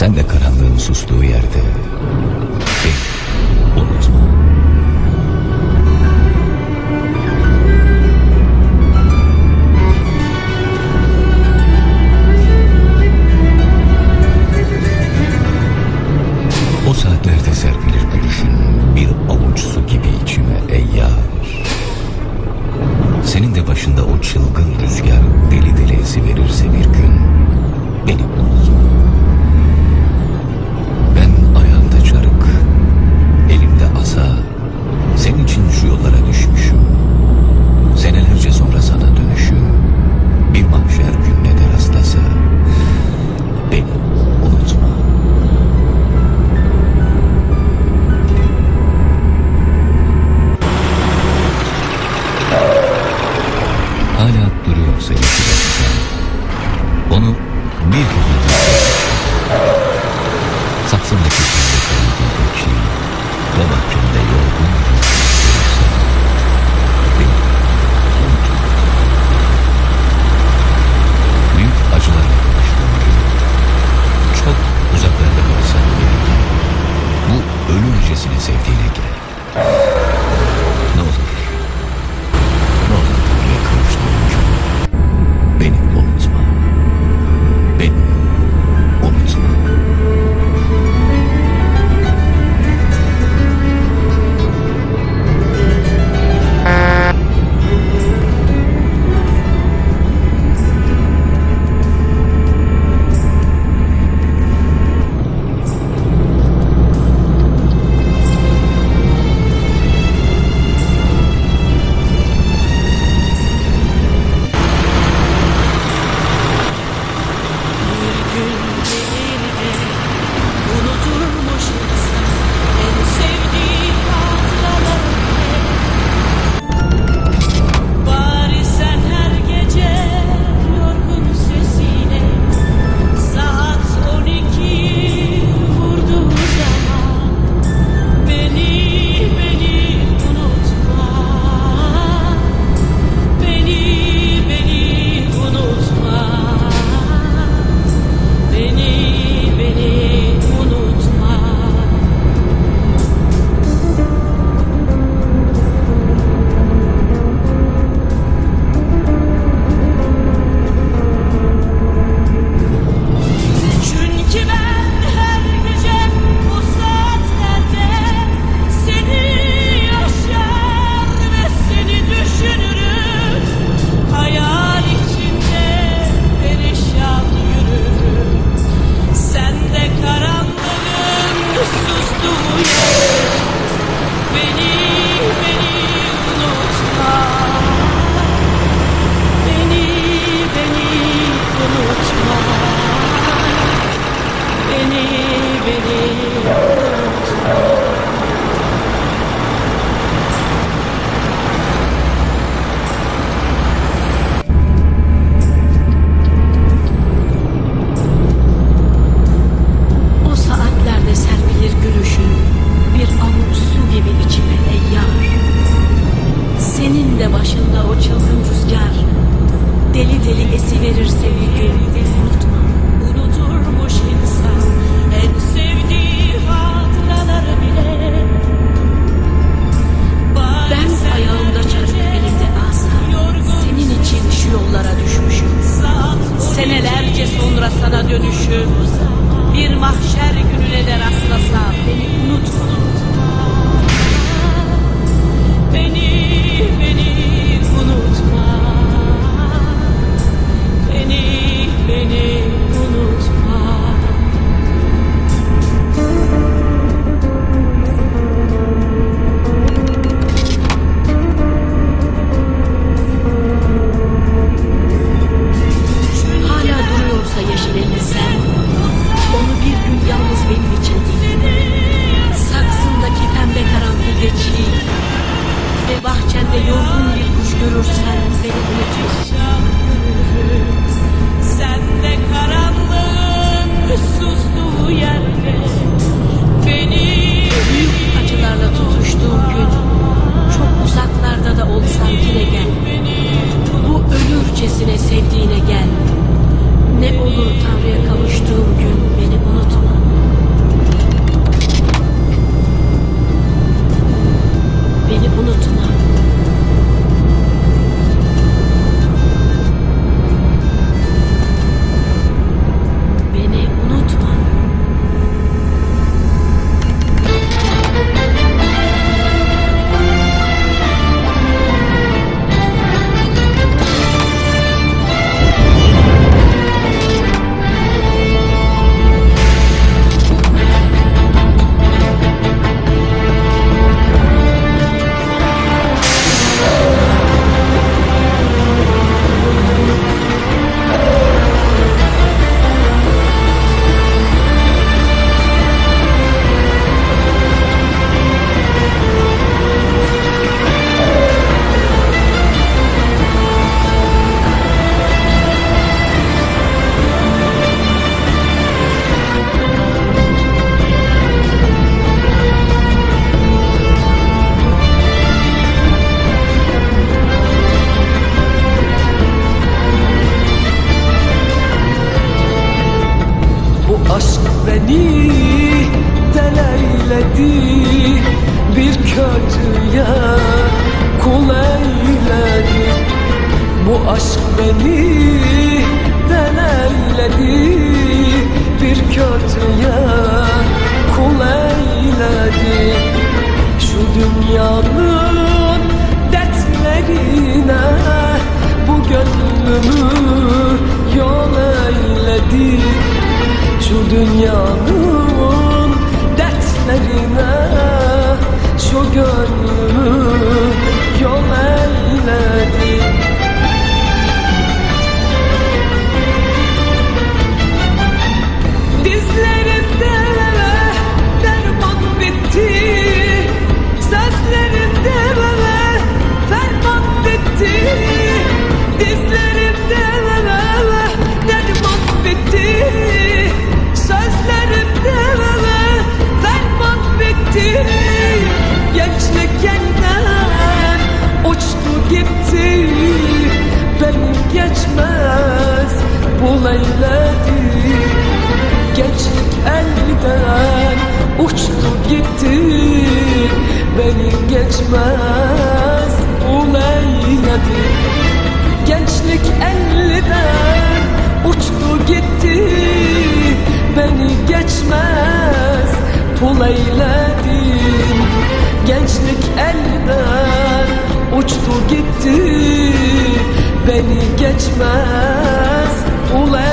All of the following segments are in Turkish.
Sen de karanlığın sustuğu yerde Bye-bye. sana dönüşüm. Bir mahşer gününe de rastlasam. Beni unutma. Bir kötüye kul eyledi Bu aşk beni deleyledi Bir kötüye kul eyledi Şu dünyanın dertlerine Bu gönlümü yol eyledi. Şu dünyanın Beni geçmez. Ul eyledi Gençlik elden uçtu gitti. Beni geçmez pul eyledin. Gençlik elden uçtu gitti. Beni geçmez pul eyledin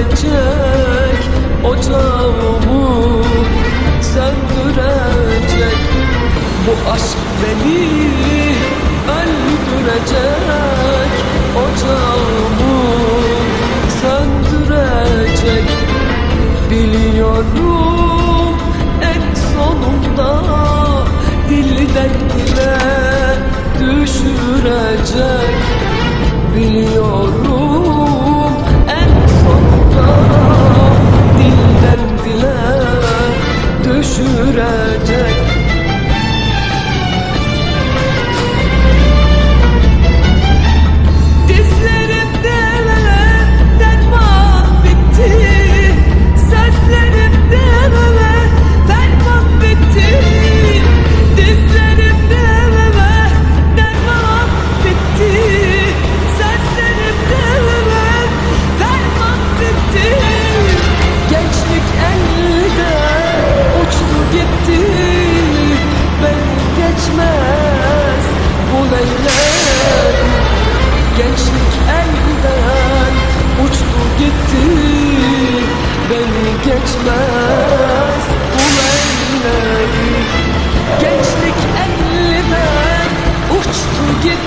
söndürecek ocağımı söndürecek bu aşk beni öldürecek ocağımı söndürecek biliyorum en sonunda dilden dile düşürecek. Biliyorum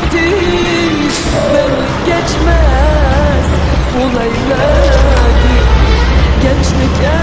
gittin Ben geçmez olaylar. Gençlik er